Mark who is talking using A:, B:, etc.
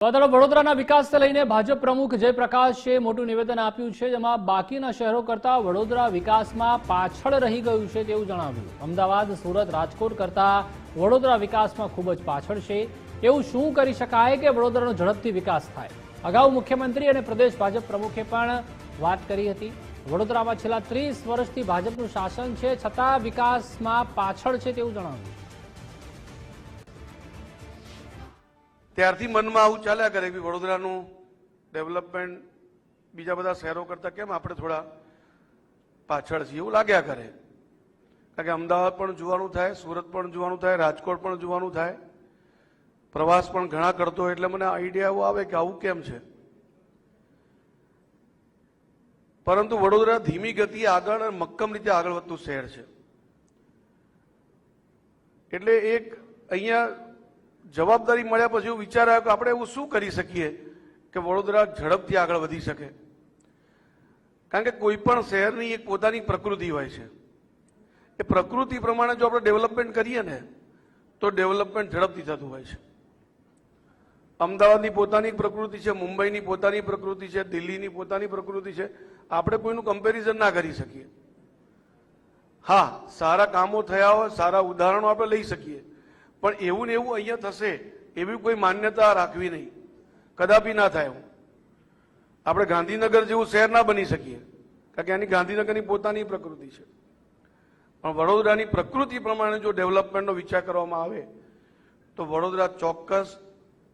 A: તરફ વડોદરાના વિકાસને લઈને ભાજપ પ્રમુખ જયપ્રકાશે મોટું નિવેદન આપ્યું છે, જેમાં બાકીના શહેરો કરતા વડોદરા વિકાસમાં પાછળ રહી ગયું છે તેવું જણાવ્યું. અમદાવાદ, સુરત, રાજકોટ કરતા વડોદરા વિકાસમાં ખૂબ જ પાછળ છે. એવું શું કરી શકાય કે વડોદરાનો ઝડપથી વિકાસ થાય? અગાઉ મુખ્યમંત્રી અને પ્રદેશ ભાજપ પ્રમુખે પણ વાત કરી હતી. વડોદરામાં છેલ્લા ત્રીસ વર્ષથી ભાજપનું શાસન છે, છતાં વિકાસમાં પાછળ છે તેવું જણાવ્યું.
B: ત્યારથી મનમાં આવું ચાલ્યા કરે. કે વડોદરાનું ડેવલપમેન્ટ બીજા બધા શહેરો કરતાં કેમ આપણે થોડા પાછળ છીએ એવું લાગ્યા કરે. કારણ કે અમદાવાદ પણ જોવાનું થાય, સુરત પણ જોવાનું થાય, રાજકોટ પણ જોવાનું થાય. પ્રવાસ પણ ઘણા કરતો હોય એટલે મને આઈડિયા એવો આવે કે આવું કેમ છે. પરંતુ વડોદરા ધીમી ગતિએ આગળ અને મક્કમ રીતે આગળ વધતું શહેર છે. એટલે એક અહીંયા જવાબદારી મળ્યા પછી એવું વિચાર આવ્યો કે આપણે એવું શું કરી શકીએ કે વડોદરા ઝડપથી આગળ વધી શકે? કારણ કે કોઈ પણ શહેરની એક પોતાની પ્રકૃતિ હોય છે. એ પ્રકૃતિ પ્રમાણે જો આપણે ડેવલપમેન્ટ કરીએ ને, તો ડેવલપમેન્ટ ઝડપથી થતું હોય છે. અમદાવાદની પોતાની પ્રકૃતિ છે, મુંબઈની પોતાની પ્રકૃતિ છે, દિલ્હીની પોતાની પ્રકૃતિ છે. આપણે કોઈનું કમ્પેરિઝન ના કરી શકીએ. હા, સારા કામો થયા હોય, સારા ઉદાહરણો આપણે લઈ શકીએ. પણ એવું ને એવું અહીંયા થશે એવી કોઈ માન્યતા રાખવી નહીં. કદાપી ના થાય એવું આપણે ગાંધીનગર જેવું શહેર ના બની શકીએ. કારણ કે આની ગાંધીનગરની પોતાની પ્રકૃતિ છે. પણ વડોદરાની પ્રકૃતિ પ્રમાણે જો ડેવલપમેન્ટનો વિચાર કરવામાં આવે, તો વડોદરા ચોક્કસ